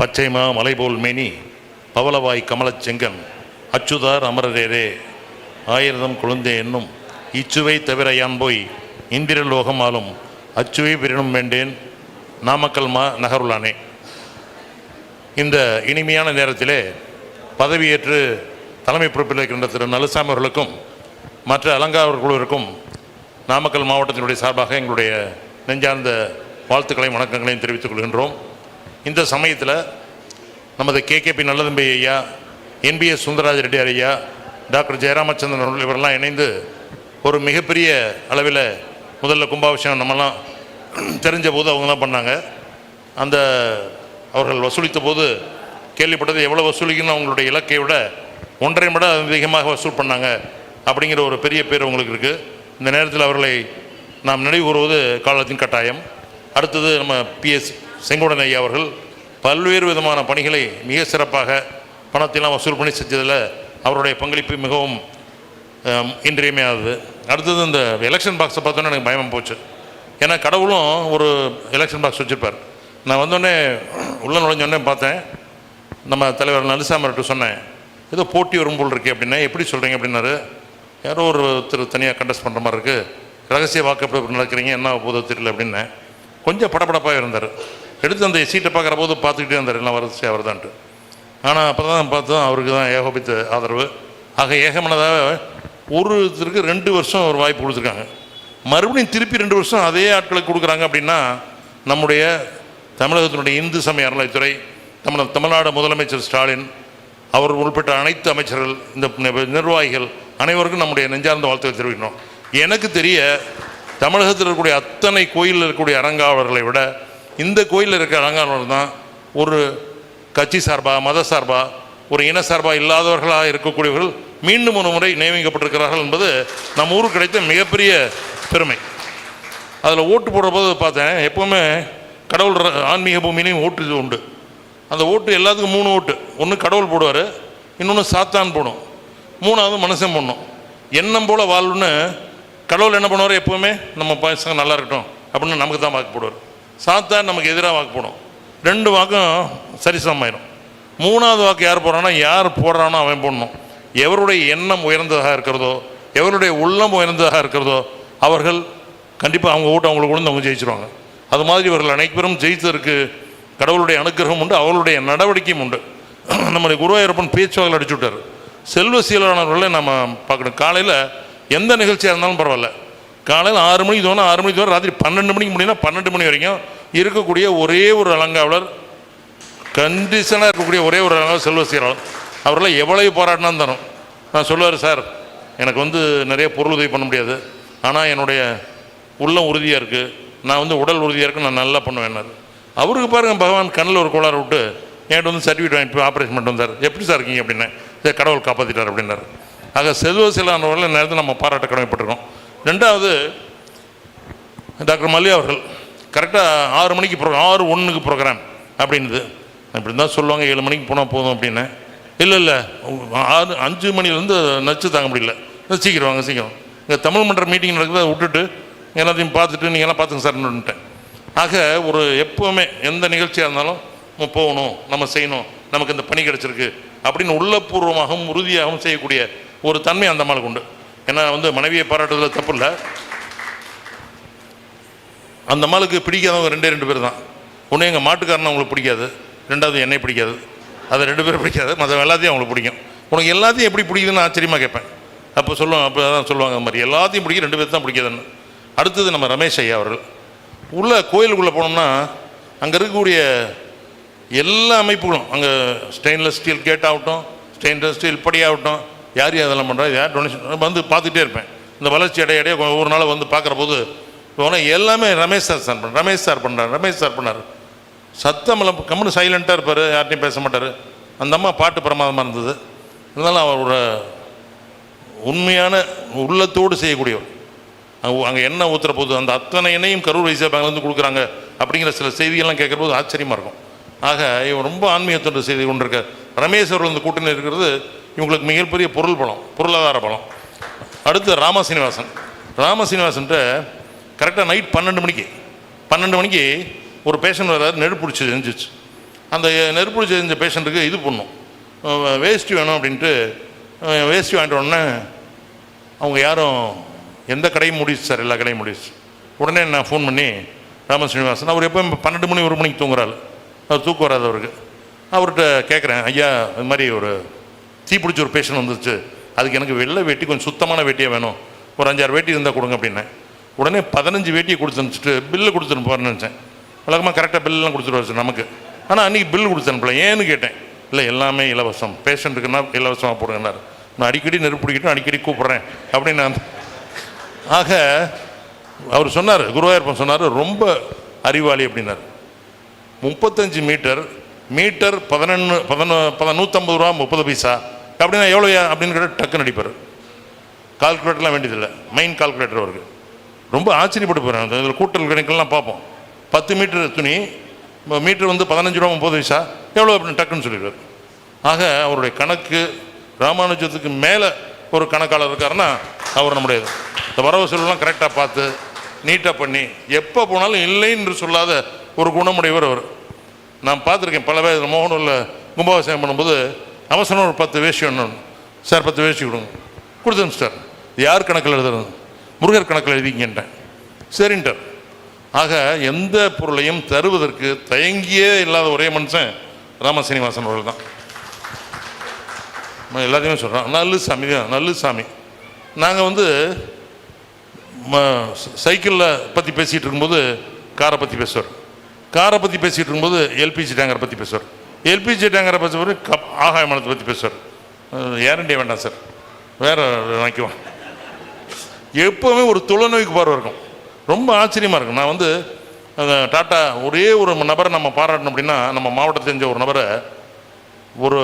பச்சைமா மலைபோல் மேனி பவளவாய் கமலச்செங்கன் அச்சுதார் அமரரேரே. ஆயிரதம் குழந்தை என்னும் இச்சுவை தவிர யான் போய் இந்திரலோகம் ஆளும் அச்சுவை பிரினும் வேண்டேன் நாமக்கல் மா நகருளானே. இந்த இனிமையான நேரத்திலே பதவியேற்று தலைமை பொறுப்பில் இருக்கின்ற திரு நலுசாமி அவர்களுக்கும் மற்ற அலங்கார குழுவிற்கும் நாமக்கல் மாவட்டத்தினுடைய சார்பாக எங்களுடைய நெஞ்சார்ந்த வாழ்த்துக்களையும் வணக்கங்களையும் தெரிவித்துக் கொள்கின்றோம். இந்த சமயத்தில் நமது கேகேபி நல்லதம்பி ஐயா என்பிஎஸ் சுந்தரராஜ ரெட்டியார் ஐயா டாக்டர் ஜெயராமச்சந்திரன் அவர்கள் இவரெல்லாம் இணைந்து ஒரு மிகப்பெரிய அளவில் முதல்ல கும்பாபிஷேகம் நம்மலாம் தெரிஞ்ச போது அவங்க தான் பண்ணாங்க அந்த அவர்கள் வசூலித்த போது கேள்விப்பட்டது எவ்வளோ வசூலிக்கணும் அவங்களுடைய இலக்கை விட ஒன்றரை மடம் அதிகமாக வசூல் பண்ணாங்க அப்படிங்கிற ஒரு பெரிய பேர் உங்களுக்கு இருக்குது இந்த நேரத்தில் அவர்களை நாம் நினைவு கூறுவது காலத்தின் கட்டாயம். அடுத்தது நம்ம பிஎஸ் செங்கோடன் ஐயா அவர்கள் பல்வேறு விதமான பணிகளை மிக சிறப்பாக பணத்தையெல்லாம் வசூல் பண்ணி செஞ்சதில் அவருடைய பங்களிப்பு மிகவும் இன்றியமையாதது. அடுத்தது இந்த எலெக்ஷன் பாக்ஸை பார்த்தோன்னே எனக்கு பயமாக போச்சு. ஏன்னா கடவுளும் ஒரு எலெக்ஷன் பாக்ஸ் வச்சுருப்பார். நான் வந்தோடனே உள்ள நுழைஞ்சோடனே பார்த்தேன். நம்ம தலைவர் நலிசாமர்கிட்ட சொன்னேன். ஏதோ போட்டி வரும் போல் இருக்கே அப்படின்னா. எப்படி சொல்கிறீங்க அப்படின்னாரு. யாரோ ஒரு ஒருத்தர் தனியாக கண்டஸ்ட் பண்ணுற மாதிரி இருக்குது ரகசிய வாக்கு எப்படி நடக்கிறீங்க. என்ன போதோ தெரியல அப்படின்னேன் கொஞ்சம் படபடப்பாக இருந்தார். எடுத்து அந்த சீட்டை பார்க்குற போது பார்த்துக்கிட்டே இருந்தார். எல்லாம் வரிசையாக வருதான்ட்டு ஆனால் அப்போ தான் பார்த்தோம் அவருக்கு தான் ஏகோபித்த ஆதரவு. ஆக ஏகமனதாக ஒருத்தருக்கு ரெண்டு வருஷம் ஒரு வாய்ப்பு கொடுத்துருக்காங்க. மறுபடியும் திருப்பி ரெண்டு வருஷம் அதே ஆட்களுக்கு கொடுக்குறாங்க அப்படின்னா நம்முடைய தமிழகத்தினுடைய இந்து சமய அறநிலைத்துறை தமிழ தமிழ்நாடு முதலமைச்சர் ஸ்டாலின் அவர் உள்பட்ட அனைத்து அமைச்சர்கள் இந்த நிர்வாகிகள் அனைவருக்கும் நம்முடைய நெஞ்சார்ந்த வாழ்த்துக்களை தெரிவிக்கணும். எனக்கு தெரிய தமிழகத்தில் இருக்கக்கூடிய அத்தனை கோயிலில் இருக்கக்கூடிய அறங்காவலர்களை விட இந்த கோயிலில் இருக்கிற அறங்காவலர் தான் ஒரு கட்சி சார்பாக மத சார்பாக ஒரு இன சார்பாக இல்லாதவர்களாக இருக்கக்கூடியவர்கள் மீண்டும் ஒரு முறை நியமிக்கப்பட்டிருக்கிறார்கள் என்பது நம்ம ஊருக்கு கிடைத்த மிகப்பெரிய பெருமை. அதில் ஓட்டு போடுறபோது பார்த்தேன். எப்போவுமே கடவுள் ஆன்மீக பூமியிலையும் ஓட்டு இது உண்டு. அந்த ஓட்டு எல்லாத்துக்கும் மூணு ஓட்டு. ஒன்று கடவுள் போடுவார் இன்னொன்று சாத்தான் போடும். மூணாவது மனுஷன் போடணும். எண்ணம் போல வாழ்வுன்னு கடவுள் என்ன பண்ணுவார்? எப்போவுமே நம்ம பசங்க நல்லா இருக்கட்டும் அப்படின்னு நமக்கு தான் வாக்கு போடுவார். சாத்தான் நமக்கு எதிராக வாக்கு போடும். ரெண்டு வாக்கும் சரிசமாயிடும் மூணாவது வாக்கு யார் போடுறான்னா யார் போடுறானோ அவன் போடணும். எவருடைய எண்ணம் உயர்ந்ததாக இருக்கிறதோ எவருடைய உள்ளம் உயர்ந்ததாக இருக்கிறதோ அவர்கள் கண்டிப்பாக அவங்க ஓட்டு அவங்களுக்கு கொண்டு அவங்க ஜெயிச்சிருவாங்க. அது மாதிரி இவர்கள் அனைவரும் ஜெயித்ததற்கு கடவுளுடைய அனுக்கிரகம் உண்டு அவர்களுடைய நடவடிக்கையும் உண்டு. நம்முடைய குருவாயூரப்பன் பேச்சுவாக்கள் அடிச்சு விட்டார். செல்வ சீலானவர்களை நம்ம பார்க்கணும். காலையில் எந்த நிகழ்ச்சியாக இருந்தாலும் பரவாயில்ல. காலையில் ஆறு மணிக்கு தோணும் ஆறு மணிக்கு தோணும் ராத்திரி பன்னெண்டு மணிக்கு முடியும்னா பன்னெண்டு மணி வரைக்கும் இருக்கக்கூடிய ஒரே ஒரு அலங்காவலர் கண்டிஷனாக இருக்கக்கூடிய ஒரே ஒரு அலங்காவலர் செல்வ சீராளர் அவரெல்லாம் எவ்வளவு போராடினா தரும். நான் சொல்லுவார் சார் எனக்கு வந்து நிறைய பொருள் உதவி பண்ண முடியாது. ஆனால் என்னுடைய உள்ளம் உறுதியாக இருக்குது நான் வந்து உடல் உறுதியாக இருக்கு நான் நல்லா பண்ணுவேன்னாரு அவருக்கு பாருங்கள் பகவான் கண்ணில் ஒரு கோளாறு விட்டு என்கிட்ட வந்து சர்டிஃபிகேட் வாங்கிட்டு போய் ஆப்ரேஷன் பண்ணிட்டு வந்தார். எப்படி சார் இருக்கீங்க? அப்படின்னேன். கடவுள் காப்பாற்றிட்டார் அப்படின்னாரு. ஆக செல்வ சிலானவர்கள் நேரத்தில் நம்ம பாராட்ட கடமைப்பட்டிருக்கோம். ரெண்டாவது டாக்டர் மல்லி அவர்கள் கரெக்டாக ஆறு மணிக்கு ப்ரோக்ராம் ஆறு ஒன்றுக்கு ப்ரோக்ராம் அப்படின்னுது. அப்படி தான் சொல்லுவாங்க ஏழு மணிக்கு போனால் போதும் அப்படின்னு. இல்லை இல்லை ஆறு அஞ்சு மணிலேருந்து நச்சு தாங்க முடியல. சீக்கிரம் வாங்க சீக்கிரம். இங்கே தமிழ் மன்ற மீட்டிங் நடக்குது விட்டுட்டு எல்லாத்தையும் பார்த்துட்டு நீங்கள்லாம் பார்த்துங்க சார்ன்னுட்டேன் ஆக ஒரு எப்போவுமே எந்த நிகழ்ச்சியாக இருந்தாலும் நம்ம போகணும் நம்ம செய்யணும் நமக்கு இந்த பணி கிடச்சிருக்கு அப்படின்னு உள்ளபூர்வமாகவும் உறுதியாகவும் செய்யக்கூடிய ஒரு தன்மை அந்த மாளுக்கு உண்டு. ஏன்னா வந்து மனைவியை பாராட்டுறதுல தப்பு இல்லை. அந்த அம்மாளுக்கு பிடிக்காதவங்க ரெண்டே ரெண்டு பேர் தான். ஒன்று எங்கள் மாட்டுக்காரனை அவங்களுக்கு பிடிக்காது ரெண்டாவது என்னை பிடிக்காது. அது ரெண்டு பேரும் பிடிக்காது மற்ற எல்லாத்தையும் அவங்களுக்கு பிடிக்கும். உனக்கு எல்லாத்தையும் எப்படி பிடிக்குதுன்னு ஆச்சரியமாக கேட்பேன். அப்போ சொல்லுவாங்க அப்போ தான் சொல்லுவாங்க அந்த மாதிரி எல்லாத்தையும் பிடிக்கும் ரெண்டு பேர் தான் பிடிக்காதுன்னு. அடுத்தது நம்ம ரமேஷ் ஐயா அவர்கள். உள்ள கோயிலுக்குள்ளே போனோம்னா அங்கே இருக்கக்கூடிய எல்லா அமைப்புகளும் அங்கே ஸ்டெயின்லெஸ் ஸ்டீல் கேட் ஆகட்டும் ஸ்டெயின்லெஸ் ஸ்டீல் படி ஆகட்டும் யார் யார் அதெல்லாம் பண்ணுறா யார் டொனேஷன் வந்து பார்த்துட்டே இருப்பேன். இந்த வளர்ச்சி இடைய இடைய ஒவ்வொரு நாள் வந்து பார்க்குற போது போனால் எல்லாமே ரமேஷ் சார் சார் பண்ண ரமேஷ் சார் பண்ணுறாரு ரமேஷ் சார் பண்ணார். சத்தமெல்லாம் கம்முன்னு சைலண்ட்டாக இருப்பார். யார்ட்டையும் பேச மாட்டார். அந்த அம்மா பாட்டு பிரமாதமாக இருந்தது. இருந்தாலும் அவரோட உண்மையான உள்ளத்தோடு செய்யக்கூடியவர். அங்கே அங்கே எண்ணெய் ஊற்றுற போது அந்த அத்தனை எண்ணையும் கரூர் வைசியா பேங்க்லேருந்து கொடுக்குறாங்க அப்படிங்கிற சில செய்திகள்லாம் கேட்குற போது ஆச்சரியமாக இருக்கும். ஆக இவன் ரொம்ப ஆன்மீகத்தோட செய்தி கொண்டிருக்க ரமேஷ் அவர்கள் இந்த கூட்டணி இருக்கிறது இவங்களுக்கு மிகப்பெரிய பொருள் பலம் பொருளாதார பலம். அடுத்து ராமசீனிவாசன் ராமசீனிவாசன்ட்ட கரெக்டாக நைட் பன்னெண்டு மணிக்கு பன்னெண்டு மணிக்கு ஒரு பேஷண்ட் வராது நெருப்புடிச்சு செஞ்சிச்சு அந்த நெருப்புடிச்சு செஞ்ச பேஷண்ட்டுக்கு இது பண்ணும். வேஷ்டி வேணும் அப்படின்ட்டு அஹ், வேஷ்டி வாங்கிட்ட உடனே அவங்க யாரும் எந்த கடையும் முடிச்சு சார் எல்லா கடையும் முடிச்சு உடனே நான் ஃபோன் பண்ணி ராம ஸ்ரீனிவாசன் அவர் எப்போ பன்னெண்டு மணி ஒரு மணிக்கு தூங்குறாள் அவர் தூக்கம் வராது அவருக்கு. அவர்கிட்ட கேட்குறேன் ஐயா இது மாதிரி ஒரு தீ பிடிச்ச ஒரு பேஷண்ட் வந்துருச்சு. அதுக்கு எனக்கு வெள்ளை வேட்டி கொஞ்சம் சுத்தமான வேட்டியாக வேணும். ஒரு அஞ்சாறு வேட்டி இருந்தால் கொடுங்க அப்படின்னேன். உடனே பதினஞ்சு வேட்டியை கொடுத்து அனுப்பிச்சிட்டு பில்லு கொடுத்துட்டு போகிறேன்னு நினச்சேன். வழக்கமாக கரெக்டாக பில்லெலாம் கொடுத்துருவாரு நமக்கு. ஆனால் அன்றைக்கி பில்லு கொடுத்து அனுப்பல. ஏன்னு கேட்டேன். இல்லை எல்லாமே இலவசம். பேஷண்ட்டுக்குன்னா இலவசமாக போடுங்கன்னாரு. நான் அடிக்கடி நெருப்பு பிடிக்கிட்டு அடிக்கடி கூப்பிட்றேன். அப்படின்னு நான் ஆக அவர் சொன்னார் குருவாயூரப்பன் சொன்னார் ரொம்ப அறிவாளி அப்படின்னார். முப்பத்தஞ்சு மீட்டர் மீட்டர் பதினொன்று பதினொ பத நூற்றம்பது ரூபா முப்பது பைசா. அப்படின்னா எவ்வளோ அப்படின்னு கேட்டால் டக்குன்னு அடிப்பார். கால்குலேட்டர்லாம் வேண்டியதில்லை. மெயின் கால்குலேட்டர் அவருக்கு. ரொம்ப ஆச்சரியப்பட்டு போகிறேன் இதில் கூட்டல் கணக்கெல்லாம் பார்ப்போம். பத்து மீட்டர் துணி மீட்டர் வந்து பதினஞ்சு ரூபா முப்பது பைசா. எவ்வளோ அப்படின்னு டக்குன்னு சொல்லிடுவார். ஆக அவருடைய கணக்கு ராமானுஜத்துக்கு மேலே ஒரு கணக்காளர் இருக்காருன்னா அவர் நம்முடைய இந்த வரவு செலவுலாம் கரெக்டாக பார்த்து நீட்டாக பண்ணி எப்போ போனாலும் இல்லை என்று சொல்லாத ஒரு குணமுடையவர் அவர். நான் பார்த்துருக்கேன். பல பேர் மோகனூரில் கும்பாபிஷேகம் பண்ணும்போது அவசரம் ஒரு பத்து வேஷ்டி ஒன்று சார் பத்து வேஷ்டி கொடுங்க. கொடுத்தேன் சார். யார் கணக்கில் எழுதுறது? முருகர் கணக்கில் எழுதிங்கன்றேன் சரின்ட்டார். ஆக எந்த பொருளையும் தருவதற்கு தயங்கியே இல்லாத ஒரே மனுஷன் ராம சீனிவாசன் அவர்கள் தான். நான் எல்லாத்தையுமே சொல்கிறேன் நல்லு சாமி தான் நல்லு சாமி. நாங்கள் வந்து சைக்கிளில் பற்றி பேசிகிட்டு இருக்கும்போது காரை பற்றி பேசுவார். காரை பற்றி பேசிகிட்டு இருக்கும்போது எல்பிஜி டேங்கரை பற்றி பேசுவார். எல்பிஜி டேங்கரை பற்றி கப் ஆகாய மனத்தை பற்றி பேசுவார் ஏரண்டிய வேண்டாம் சார். வேறு வாங்கிக்குவோம். எப்போவுமே ஒரு தொலைநோய்க்கு பார்வை இருக்கும். ரொம்ப ஆச்சரியமாக இருக்கும். நான் வந்து டாட்டா ஒரே ஒரு நபரை நம்ம பாராட்டணும் அப்படின்னா நம்ம மாவட்டத்தை தெரிஞ்ச ஒரு நபரை ஒரு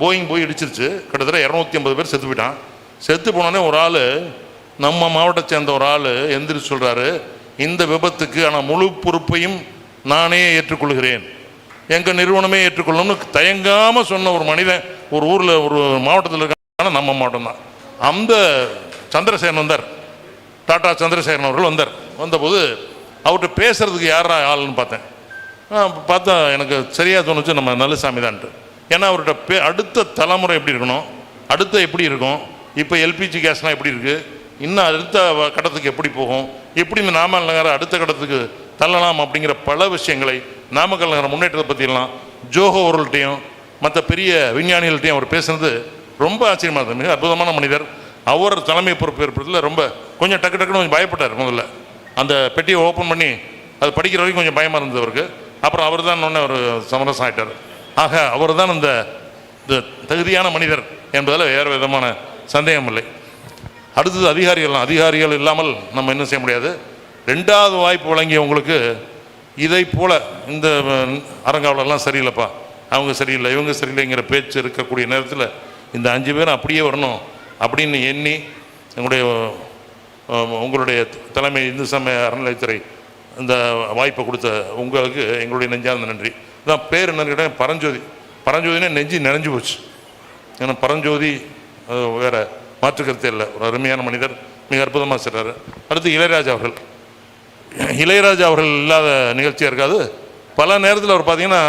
போயிங் போய் இடிச்சிருச்சு. கிட்டத்தட்ட இரநூத்தி ஐம்பது பேர் செத்து போயிட்டான். செத்து போனோடனே ஒரு ஆள் நம்ம மாவட்டத்தை சேர்ந்த ஒரு ஆள் எந்திரிச்சு சொல்கிறாரு இந்த விபத்துக்கு ஆனால் முழு பொறுப்பையும் நானே ஏற்றுக்கொள்கிறேன். எங்கள் நிறுவனமே ஏற்றுக்கொள்ளணும்னு தயங்காமல் சொன்ன ஒரு மனிதன் ஒரு ஊரில் ஒரு மாவட்டத்தில் இருக்கான நம்ம மாவட்டம் தான் அந்த சந்திரசேகரன் வந்தார். டாடா சந்திரசேகரன் அவர்கள் வந்தார். வந்தபோது அவர்கிட்ட பேசுறதுக்கு யாரா ஆளுன்னு பார்த்தேன். பார்த்தா எனக்கு சரியாக தோணுச்சு நம்ம நல்லசாமி தான்ட்டு ஏன்னா அவர்கிட்ட பே அடுத்த தலைமுறை எப்படி இருக்கணும் அடுத்த எப்படி இருக்கும் இப்போ எல்பிஜி கேஸ்லாம் எப்படி இருக்குது இன்னும் அடுத்த வ- கட்டத்துக்கு எப்படி போகும் எப்படி இந்த நாமல் நகர அடுத்த கட்டத்துக்கு தள்ளலாம் அப்படிங்கிற பல விஷயங்களை நாமக்கல் நகர முன்னேற்றத்தை பற்றிலாம் ஜோஹோ அவர்கள்ட்டையும் மற்ற பெரிய விஞ்ஞானிகள்ட்டையும் அவர் பேசுனது ரொம்ப ஆச்சரியமாக இருந்தது. மிக அற்புதமான மனிதர். அவர் தலைமை பொறுப்பேற்பதில் ரொம்ப கொஞ்சம் டக்கு டக்குன்னு கொஞ்சம் பயப்பட்டார் முதல்ல. அந்த பெட்டியை ஓப்பன் பண்ணி அது படிக்கிற வரைக்கும் கொஞ்சம் பயமாக இருந்தது அவருக்கு. அப்புறம் அவர் தான் ஒன்று ஒரு சமரசம் ஆயிட்டார். ஆக அவர் தான் அந்த தகுதியான மனிதர் என்பதில் வேறு விதமான சந்தேகம் இல்லை. அடுத்தது அதிகாரிகள் அதிகாரிகள் இல்லாமல் நம்ம என்ன செய்ய முடியாது. ரெண்டாவது வாய்ப்பு வழங்கியவங்களுக்கு இதை போல இந்த அரங்காவிலலாம் சரியில்லைப்பா. அவங்க சரியில்லை இவங்க சரியில்லைங்கிற பேச்சு இருக்கக்கூடிய நேரத்தில் இந்த அஞ்சு பேரும் அப்படியே வரணும் அப்படின்னு எண்ணி எங்களுடைய உங்களுடைய தலைமை இந்து சமய அறநிலையத்துறை இந்த வாய்ப்பை கொடுத்த உங்களுக்கு எங்களுடைய நெஞ்சார்ந்த நன்றி. இதான் பேர் என்னன்னு கேட்டால் பரஞ்சோதி. பரஞ்சோதினா நெஞ்சு நினைஞ்சு போச்சு. ஏன்னா பரஞ்சோதி வேறு மாற்றுக்கருத்தே இல்லை. ஒரு அருமையான மனிதர் மிக அற்புதமாக செய்கிறாரு அடுத்து இளையராஜா அவர்கள். இளையராஜா அவர்கள் இல்லாத நிகழ்ச்சியாக இருக்காது. பல நேரத்தில் அவர் பார்த்தீங்கன்னா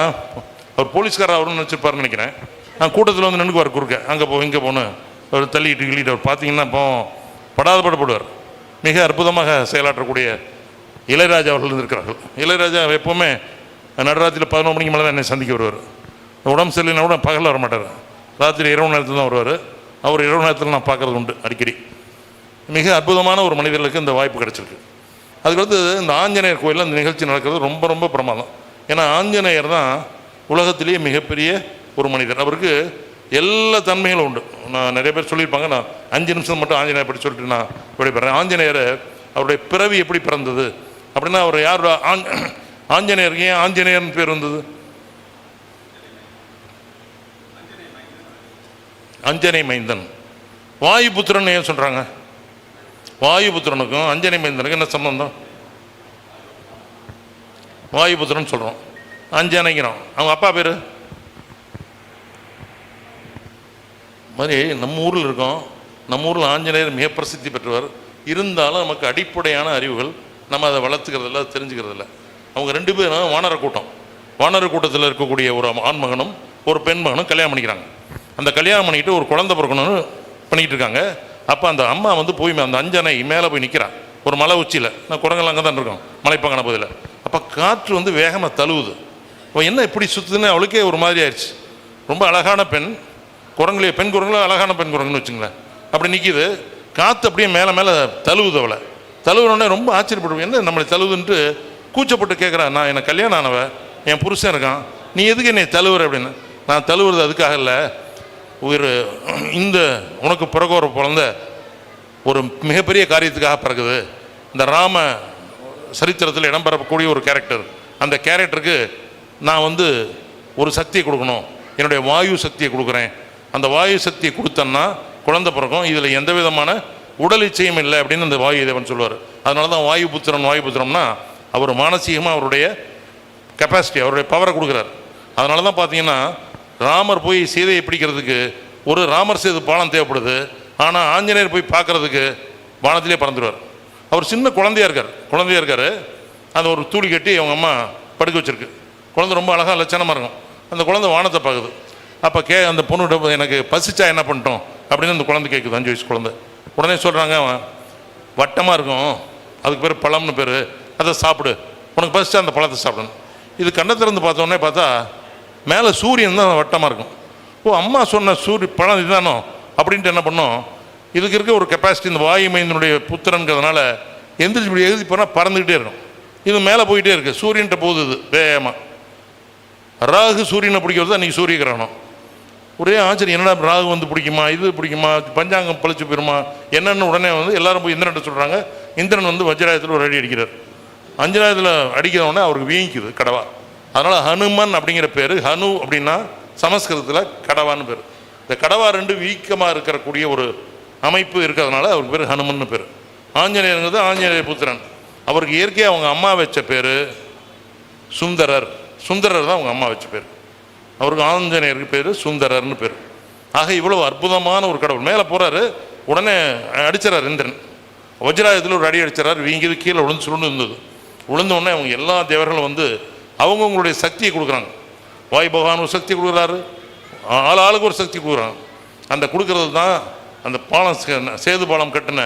அவர் போலீஸ்காரர் அவருன்னு நினச்சிருப்பாருன்னு நினைக்கிறேன். நான் கூட்டத்தில் வந்து நின்றுக்குவார் குறுக்க. அங்கே போ இங்கே போகணும் அவர் தள்ளிட்டு கிள்ளிட்டு அவர் பார்த்தீங்கன்னா இப்போ படாத படப்படுவார் மிக அற்புதமாக செயலாற்றக்கூடிய இளையராஜா அவர்கள் இருந்திருக்கிறார்கள் இளையராஜா எப்போவுமே நடராத்திரியில் பதினொரு மணிக்கு மேலே தான் என்னை சந்திக்க வருவார். உடம்பு சரியில்லைனா கூட பகலில் வர மாட்டார். ராத்திரி இரவு நேரத்தில் தான் வருவார். அவர் இரவு நேரத்தில் நான் பார்க்கறது உண்டு அடிக்கடி. மிக அற்புதமான ஒரு மனிதர்களுக்கு இந்த வாய்ப்பு கிடச்சிருக்கு. அதுக்கடுத்து இந்த ஆஞ்சநேயர் கோயிலில் அந்த நிகழ்ச்சி நடக்கிறது ரொம்ப ரொம்ப பிரமாதம். ஏன்னா ஆஞ்சநேயர் தான் உலகத்திலேயே மிகப்பெரிய ஒரு மனிதர். அவருக்கு எல்லா தன்மைகளும் உண்டு. நான் நிறைய பேர் சொல்லியிருப்பாங்க நான் அஞ்சு நிமிஷம் மட்டும் ஆஞ்சநேயர் பற்றி சொல்லிட்டு நான் விடைபெறேன். ஆஞ்சநேயர் அவருடைய பிறவி எப்படி பிறந்தது? அப்படின்னா அவர் யார் ஆஞ்சநேயருக்கு ஏன் ஆஞ்சநேயர்னு பேர் வந்தது? அஞ்சனை மைந்தன். வாயுபுத்திரன் ஏன் சொல்கிறாங்க வாயுபுத்திரனுக்கும் அஞ்சனை மைந்தனுக்கும் என்ன சம்பந்தம்? வாயுபுத்திரன் சொல்கிறோம் அஞ்சனைங்கிறோம் அவங்க அப்பா பேர்? மாதிரி நம்ம ஊரில் இருக்கோம். நம்ம ஊரில் ஆஞ்சநேயர் மிக பிரசித்தி பெற்றவர். இருந்தாலும் நமக்கு அடிப்படையான அறிவுகள் நம்ம அதை வளர்த்துக்கிறதில்ல தெரிஞ்சுக்கிறதில்ல. அவங்க ரெண்டு பேரும் வானர கூட்டம். வானர கூட்டத்தில் இருக்கக்கூடிய ஒரு ஆண்மகனும் ஒரு பெண் மகனும் கல்யாணம் பண்ணிக்கிறாங்க. அந்த கல்யாணம் பண்ணிக்கிட்டு ஒரு குழந்தை பிறக்கணும்னு பண்ணிக்கிட்டு இருக்காங்க. அப்போ அந்த அம்மா வந்து போய் அந்த அஞ்சனை மேலே போய் நிற்கிறான் ஒரு மலை உச்சியில். நான் குரங்கெல்லாம் அங்கே தான் இருக்கோம் மலைப்பாங்கான பகுதியில். அப்போ காற்று வந்து வேகமாக தழுவுது. அப்போ என்ன இப்படி சுற்றுதுன்னு அவளுக்கே ஒரு மாதிரி ஆயிடுச்சு. ரொம்ப அழகான பெண். குரங்குலையே பெண் குரங்குல அழகான பெண் குரங்குன்னு வச்சுங்களேன். அப்படி நிற்கிது காற்று அப்படியே மேலே மேலே தழுவுது அவளை. தழுவுனோடனே ரொம்ப ஆச்சரியப்படுவோம் என்ன நம்மளை தழுவுதுன்ட்டு கூச்சப்பட்டு கேட்குறான் நான் எனக்கு கல்யாணம் ஆனவ என் புருஷன் இருக்கான். நீ எதுக்கு என்னை தழுவுற அப்படின்னு. நான் தழுவுறது அதுக்காக இல்லை. ஒரு இந்த உனக்கு பிறகு ஒரு குழந்த ஒரு மிகப்பெரிய காரியத்துக்காக பிறகுது. இந்த ராம சரித்திரத்தில் இடம்பெறக்கூடிய ஒரு கேரக்டர் அந்த கேரக்டருக்கு நான் வந்து ஒரு சக்தியை கொடுக்கணும். என்னுடைய வாயு சக்தியை கொடுக்குறேன். அந்த வாயு சக்தியை கொடுத்தேன்னா குழந்த பிறக்கும். இதில் எந்த விதமான உடல் இச்சையும் இல்லை அப்படின்னு அந்த வாயு தேவன் சொல்லுவார். அதனால தான் வாயு புத்திரன் வாயு புத்திரம்னா அவர் மானசீகமாக அவருடைய கெப்பாசிட்டி அவருடைய பவரை கொடுக்குறாரு. அதனால தான் பார்த்தீங்கன்னா ராமர் போய் சீதையை பிடிக்கிறதுக்கு ஒரு ராமர் சேது பாலம் தேவைப்படுது. ஆனால் ஆஞ்சநேயர் போய் பார்க்கறதுக்கு வானத்திலே பறந்துடுவார். அவர் சின்ன குழந்தையா இருக்கார். குழந்தையா இருக்கார். அந்த ஒரு தூளி கட்டி அவங்க அம்மா படுக்க வச்சுருக்கு. குழந்தை ரொம்ப அழகாக லட்சணமாக இருக்கும். அந்த குழந்தை வானத்தை பார்க்குது. அப்போ கே அந்த பொண்ணுகிட்ட எனக்கு பசிச்சா என்ன பண்ணிட்டோம்? அப்படின்னு அந்த குழந்தை கேட்குது அஞ்சு வயசு குழந்தை. உடனே சொல்கிறாங்க வட்டமாக இருக்கும். அதுக்கு பேர் பழம்னு பேர். அதை சாப்பிடு. உனக்கு பசிச்சா அந்த பழத்தை சாப்பிடணும். இது கண்ணை பார்த்தோன்னே பார்த்தா மேலே சூரியன் தான் வட்டமாக இருக்கும். ஓ அம்மா சொன்ன சூரிய பழம் இதுதானோ? அப்படின்ட்டு என்ன பண்ணோம்? இதுக்கு இருக்க ஒரு கெப்பாசிட்டி இந்த வாயு மைந்தனுடைய புத்திரங்கிறதுனால எந்திரிச்சு இப்படி எழுதி போனால் பறந்துக்கிட்டே இருக்கும். இது மேலே போயிட்டே இருக்குது சூரியன்ட்ட போகுது இது வேகமாக ராகு சூரியனை பிடிக்கிறது அன்றைக்கி சூரிய கிரகணம். ஒரே ஆச்சரியம் என்னடா ராகு வந்து பிடிக்குமா? இது பிடிக்குமா? பஞ்சாங்கம் பழிச்சு போயிருமா? என்னென்னு உடனே வந்து எல்லாரும் போய் இந்திரன்ட்ட சொல்கிறாங்க இந்திரன் வந்து வஜ்ராயத்தில் ஒரு அடி அடிக்கிறார். அஞ்சராயத்தில் அடிக்கிறவொடனே அவருக்கு வீங்கிக்குது கடவா. அதனால் ஹனுமன் அப்படிங்கிற பேர் ஹனு அப்படின்னா சமஸ்கிருதத்தில் கடவான்னு பேர். இந்த கடவா ரெண்டு வீக்கமாக இருக்கக்கூடிய ஒரு அமைப்பு இருக்கிறதுனால அவருக்கு பேர் ஹனுமன்னு பேர். ஆஞ்சநேயருங்கிறது ஆஞ்சநேய புத்திரன். அவருக்கு இயற்கையாக அவங்க அம்மா வச்ச பேர் சுந்தரர். சுந்தரர் தான் அவங்க அம்மா வச்ச பேர். அவருக்கு ஆஞ்சநேயருக்கு பேர் சுந்தரர்னு பேர். ஆக இவ்வளோ அற்புதமான ஒரு கடவுள். மேலே போகிறாரு உடனே அடிச்சிடறார் இந்திரன். வஜ்ராயத்தில் ஒரு அடி அடிச்சிடறார் வீங்கிது கீழே விழுந்து சுருண்டு இருந்தது. விழுந்த உடனே அவங்க எல்லா தேவர்களும் வந்து அவங்கவுங்களுடைய சக்தியை கொடுக்குறாங்க. வாய் பகவான் ஒரு சக்தி கொடுக்குறாரு. ஆள் ஆளுக்கு ஒரு சக்தி கொடுக்குறாங்க. அந்த கொடுக்கறது தான் அந்த பாலம் சேது பாலம் கட்டின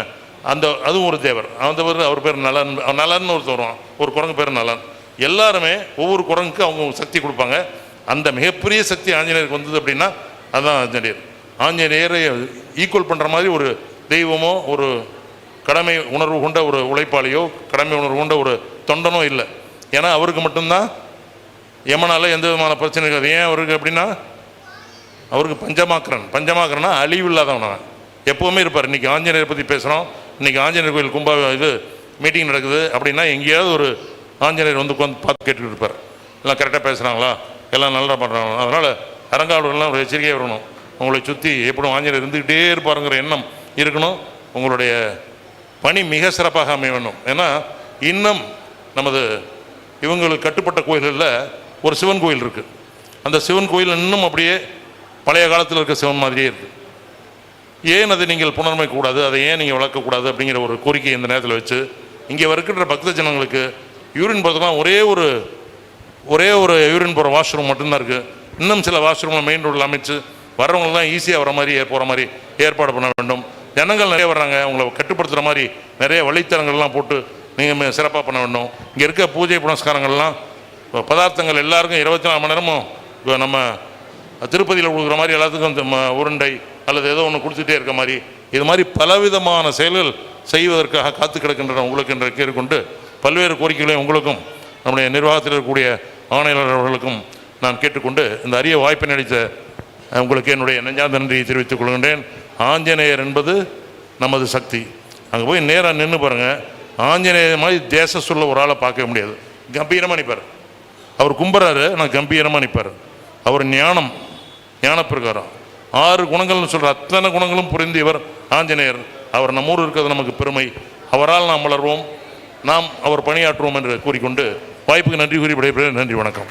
அந்த அதுவும் ஒரு தேவர். அந்த பேர் அவர் பேர் நலன் நலன் நலன்னு ஒருத்தர் வருவான். ஒரு குரங்கு பேர் நலன். எல்லாருமே ஒவ்வொரு குரங்குக்கு அவங்க சக்தி கொடுப்பாங்க. அந்த மிகப்பெரிய சக்தி ஆஞ்சநேயருக்கு வந்தது அப்படின்னா அதுதான் ஆஞ்சநேயர். ஆஞ்சநேயரை ஈக்குவல் பண்ணுற மாதிரி ஒரு தெய்வமோ ஒரு கடமை உணர்வு கொண்ட ஒரு உழைப்பாளியோ கடமை உணர்வு கொண்ட ஒரு தொண்டனோ இல்லை. ஏன்னா அவருக்கு மட்டும்தான் யமனால எந்த விதமான பிரச்சனை இருக்காது. ஏன் அவருக்கு அப்படின்னா அவருக்கு பஞ்சமாக்கரன் பஞ்சமாக்கரன்னா அழிவு இல்லாதவன் அவன். எப்போவுமே இருப்பார். இன்றைக்கி ஆஞ்சநேயரை பற்றி பேசுகிறோம் இன்றைக்கி ஆஞ்சநேயர் கோயில் கும்பா இது மீட்டிங் நடக்குது. அப்படின்னா எங்கேயாவது ஒரு ஆஞ்சநேயர் வந்து உட்காந்து பார்த்து கேட்டுக்கிட்டு இருப்பார். எல்லாம் கரெக்டாக பேசுகிறாங்களா எல்லாம் நல்லா பண்ணுறாங்களா அதனால் அரங்காவலர்கள்லாம் ஒரு எச்சரிக்கையாக வரணும். உங்களை சுற்றி எப்படும் ஆஞ்சநேயர் இருந்துக்கிட்டே இருப்பாருங்கிற எண்ணம் இருக்கணும். உங்களுடைய பணி மிக சிறப்பாக அமைய வேண்டும் ஏன்னா இன்னும் நமது இவங்களுக்கு கட்டுப்பட்ட கோயில்களில் ஒரு சிவன் கோயில் இருக்குது அந்த சிவன் கோயில் இன்னும் அப்படியே பழைய காலத்தில் இருக்க சிவன் மாதிரியே இருக்குது ஏன் அதை நீங்கள் புனர்மை கூடாது? அதை ஏன் நீங்கள் வளர்க்கக்கூடாது அப்படிங்கிற ஒரு கோரிக்கை இந்த நேரத்தில் வச்சு இங்கே இருக்கின்ற பக்த ஜனங்களுக்கு யூரின் போகிறதுலாம் ஒரே ஒரு ஒரே ஒரு யூரின் போகிற வாஷ்ரூம் மட்டும்தான் இருக்குது இன்னும் சில வாஷ்ரூமில் மெயின் ரோடில் அமைச்சு வர்றவங்கலாம் ஈஸியாக வர மாதிரி போகிற மாதிரி ஏற்பாடு பண்ண வேண்டும். ஜனங்கள் நிறைய வர்றாங்க. அவங்கள கட்டுப்படுத்துகிற மாதிரி நிறைய வழித்தடங்கள்லாம் போட்டு நீங்கள் சிறப்பாக பண்ண வேண்டும். இங்கே இருக்க பூஜை புனஸ்காரங்கள்லாம் இப்போ பதார்த்தங்கள் எல்லாருக்கும் இருபத்தி நாலு மணி நேரமும் இப்போ நம்ம திருப்பதியில் கொடுக்குற மாதிரி எல்லாத்துக்கும் இந்த உருண்டை அல்லது ஏதோ ஒன்று கொடுத்துட்டே இருக்க மாதிரி இது மாதிரி பலவிதமான செயல்கள் செய்வதற்காக காத்து கிடக்கின்றன உங்களுக்கு என்ற கேட்டுக்கொண்டு பல்வேறு கோரிக்கைகளையும் உங்களுக்கும் நம்முடைய நிர்வாகத்தில் இருக்கக்கூடிய ஆணையாளர் அவர்களுக்கும் நான் கேட்டுக்கொண்டு இந்த அரிய வாய்ப்பை நடித்த உங்களுக்கு என்னுடைய நெஞ்சார்ந்த நன்றியை தெரிவித்துக் கொள்கின்றேன். ஆஞ்சநேயர் என்பது நமது சக்தி. அங்கே போய் நேராக நின்று பாருங்கள் ஆஞ்சநேயர் மாதிரி தேச சொல்ல ஒரு ஆளை பார்க்க முடியாது. கம்பீரமாக நிற்பார் அவர் கும்புறாரு ஆனால் கம்பீரமாக நிற்பார் அவர் ஞானம் ஞானப்பிரகாரம். ஆறு குணங்கள்னு சொல்கிற அத்தனை குணங்களும் புரிந்தியவர் ஆஞ்சநேயர். அவர் நம்மூர் இருக்கிறது நமக்கு பெருமை. அவரால் நாம் வளர்வோம். நாம் அவர் பணியாற்றுவோம் என்று கூறிக்கொண்டு வாய்ப்புக்கு நன்றி கூறி விடைபெறுகிறேன். நன்றி வணக்கம்.